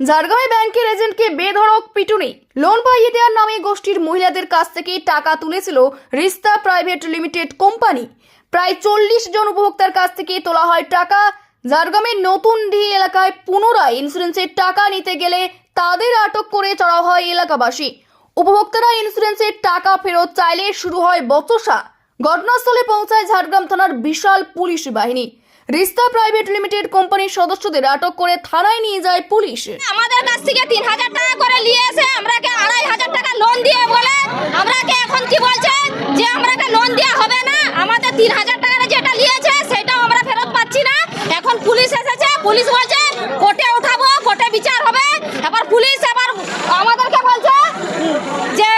ঝাড়গ্রামে ব্যাংকের এজেন্টকে বেধড়ক পিটুনি। লোন পাইয়ে দেওয়ার নামে গোষ্ঠীর মহিলাদের কাছ থেকে টাকা তুলেছিল রিস্তা প্রাইভেট লিমিটেড কোম্পানি। প্রায় চল্লিশ জন উপভোক্তার কাছ থেকে তোলা হয় টাকা। ঝাড়গ্রামের নতুন ডি এলাকায় পুনরায় ইন্স্যুরেন্সের টাকা নিতে গেলে তাদের আটক করে চড়া হয় এলাকাবাসী। উপভোক্তারা ইন্স্যুরেন্সের টাকা ফেরত চাইলে শুরু হয় বচসা। ঘটনাস্থলে পৌঁছায় ঝাড়গ্রাম থানার বিশাল পুলিশ বাহিনী। রিস্তা প্রাইভেট লিমিটেড কোম্পানির সদস্যদের আটক করে থানায় নিয়ে যায় পুলিশ। আমাদের কাছ থেকে তিন হাজার টাকা করে নিয়ে এসে আমরাকে আড়াই হাজার টাকা লোন দিয়ে বলে আমরা কে এখন কি বলছেন? যে আমরাকে লোন দেওয়া হবে না, আমাদের তিন হাজার টাকা যেটা নিয়েছে সেটাও আমরা ফেরত পাচ্ছি না এখন পুলিশ এসেছে পুলিশ বলছে কোর্টে উঠাবো কোর্টে বিচার হবে এবার পুলিশ এবার আমাদেরকে বলছে যে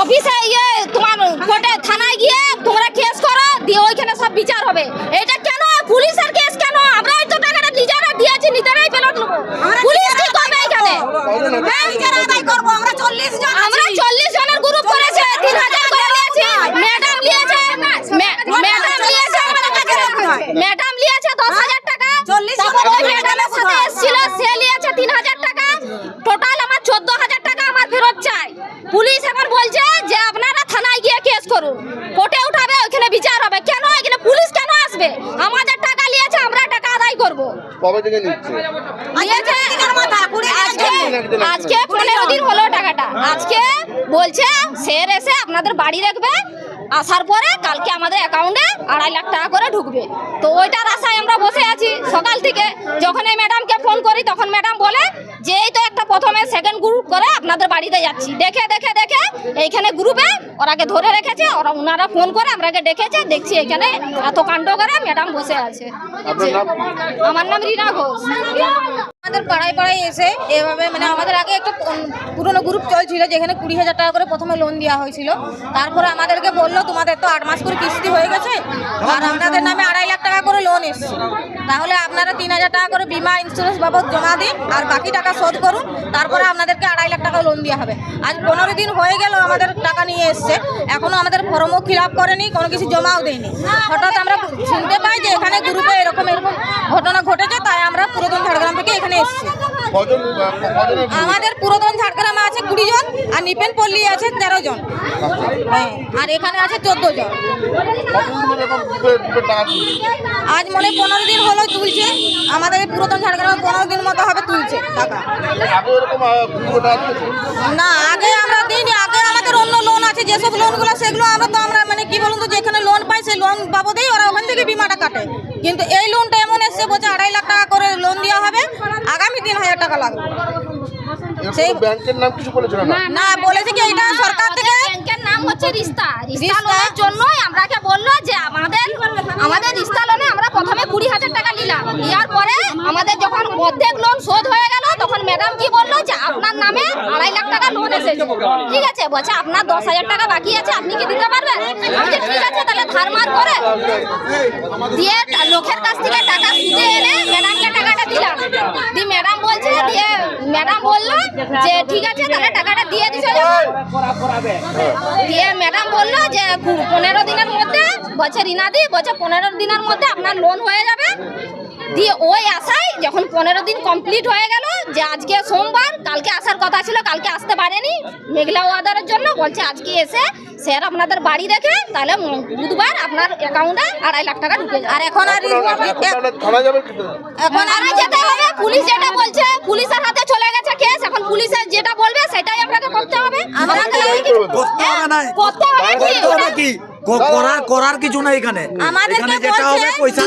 অফিসে ইয়ে তোমার কোর্টে থানায় গিয়ে তোমরা কেস করো দিয়ে ওইখানে সব বিচার হবে এটা কেন পুলিশের কেস কেন আমরাই তো টাকাটা নিজেরা দিয়েছি নিজেরাই ফেরত নেব পুলিশ কি করবে এখানে হ্যাঁ? আমরা চল্লিশ জনের গ্রুপ করেছে তিন হাজার করে নিয়েছি ম্যাডাম নিয়েছে ম্যাডাম নিয়েছে ম্যাডাম নিয়েছে দশ হাজার টাকা তারপর ওই ম্যাডামের সাথে এসেছিল সে নিয়েছে তিন হাজার টাকা টোটাল আমার চোদ্দ হাজার টাকা আমার ফেরত চাই পুলিশ এখন বলছে যে আপনারা থানায় গিয়ে কেস করুন কোর্টে উঠাবে ওখানে বিচার হবে। কেন এখানে পুলিশ কেন আসবে? আমাদের টাকা নিয়েছে আমরা টাকা আদায় করব। কবে থেকে নিচ্ছে? নিয়েছে আজকে আজকে পনেরো দিন হলো টাকাটা। আজকে বলছে স্যার এসে আপনাদের বাড়ি রাখবে। আসার পরে কালকে আমাদের অ্যাকাউন্টে আড়াই লাখ টাকা করে ঢুকবে। তো ওইটার আশায় আমরা বসে আছি সকাল থেকে। যখন এই ম্যাডামকে ফোন করি তখন ম্যাডাম বলে যে এই তো একটা প্রথমে সেকেন্ড গ্রুপ করে আপনাদের বাড়িতে যাচ্ছি। দেখে দেখে দেখে এইখানে গ্রুপে ওরাকে ধরে রেখেছে ওরা ওনারা ফোন করে আমরাকে ডেকেছে দেখছি এখানে এত কাণ্ড করে ম্যাডাম বসে আছে। আমার নাম রীনা ঘোষ। আমাদের পাড়ায় পাড়ায় এসে এভাবে মানে আমাদের আগে একটা পুরনো গ্রুপ চলছিল যেখানে কুড়ি হাজার টাকা করে প্রথমে লোন দেওয়া হয়েছিল। তারপরে আমাদেরকে বলল, তোমাদের তো আট মাস করে কিস্তি হয়ে গেছে, আর আপনাদের নামে আড়াই লাখ টাকা করে লোন এসছে। তাহলে আপনারা তিন হাজার টাকা করে বিমা ইন্স্যুরেন্স বাবদ জমা দিন, আর বাকি টাকা শোধ করুন, তারপরে আপনাদেরকে আড়াই লাখ টাকা লোন দেওয়া হবে। আজ পনেরো দিন হয়ে গেল আমাদের টাকা নিয়ে এসছে এখনও আমাদের ফর্মও ফিল আপ করেনি, কোনো কিছু জমাও দেয়নি। হঠাৎ আমরা শুনতে পাই যে এখানে গ্রুপে এরকম এরকম ঘটনা ঘটেছে, তাই আমরা পুরাতন ঝাড়গ্রাম এসেছি। আমাদের পুরাতন ঝাড়গ্রামে আছে কুড়ি জন আর নিপেন পল্লী আছে তেরো জন। হ্যাঁ, আর এখানে আছে চোদ্দ জন। আজ মনে হয় পনেরো দিন হলো তুলছে। আমাদের পুরাতন ঝাড়গ্রামে পনেরো দিন মতো হবে তুলছে টাকা। না আগে আমরা দিইনি আগে আমাদের অন্য লোন আছে যেসব লোনগুলো সেগুলো আমরা তো আমরা মানে কি বলুন তো যেখানে লোন পাই সেই লোন বাবদেই ওরা ওখান থেকে বিমাটা কাটে। কিন্তু এই লোনটা দেওয়া হবে আগামী তিন হাজার টাকা লাগবে। সেই- ব্যাংকের নাম কিছু বলেছিল না? না বলেছে কি এটা সরকার থেকে? ব্যাংকের নাম হচ্ছে রিস্তা। রিস্তা রিস্তা? লোনের জন্যই আমরাকে বলল যে আমাদের আমাদের রিস্তা লোনে আমরা প্রথমে কুড়ি হাজার টাকা নিলাম। নেওয়ার পরে আমাদের যখন অর্ধেক লোন শোধ হয়ে গেল তখন ম্যাডাম কি বলল যে আপনার নামে আড়াই লাখ টাকা লোন এসেছে। ঠিক আছে বলছে আপনার দশ হাজার টাকা বাকি আছে আপনি কি দিতে পারবেন? ঠিক আছে তাহলে ধার মার করে দিয়ে লোকের কাছ থেকে টাকা সুদে এনে ম্যাডামকে টাকাটা দিলাম দিয়ে ম্যাডাম বলছে দিয়ে ম্যাডাম বলল যে ঠিক আছে তাহলে টাকাটা দিয়ে দিছে দিয়ে ম্যাডাম বলল যে পনেরো দিনের মধ্যে বলছে রিনাদি বলছে পনেরো দিনের মধ্যে আপনার লোন হয়ে যাবে। দিয়ে ওই আশায় যখন পনেরো দিন কমপ্লিট হয়ে গেল যে আজকে সোমবার কালকে আসার কথা ছিল কালকে আসতে পারেনি মেঘলা ওয়াদারের জন্য। বলছে আজকে এসে স্যার আপনাদের বাড়ি দেখে তাহলে বুধবার আপনার অ্যাকাউন্টে আড়াই লাখ টাকা ঢুকে আর এখন আর এখন আর যেতে হবে। পুলিশ যেটা বলছে পুলিশের হাতে চলে গেছে কেস এখন পুলিশের যেটা বলবে সেটাই আপনাকে করতে হবে? করতে হবে না করতে হবে কি? করার করার কিছু না এখানে। আমাদেরকে এখানে যেটা হবে পয়সা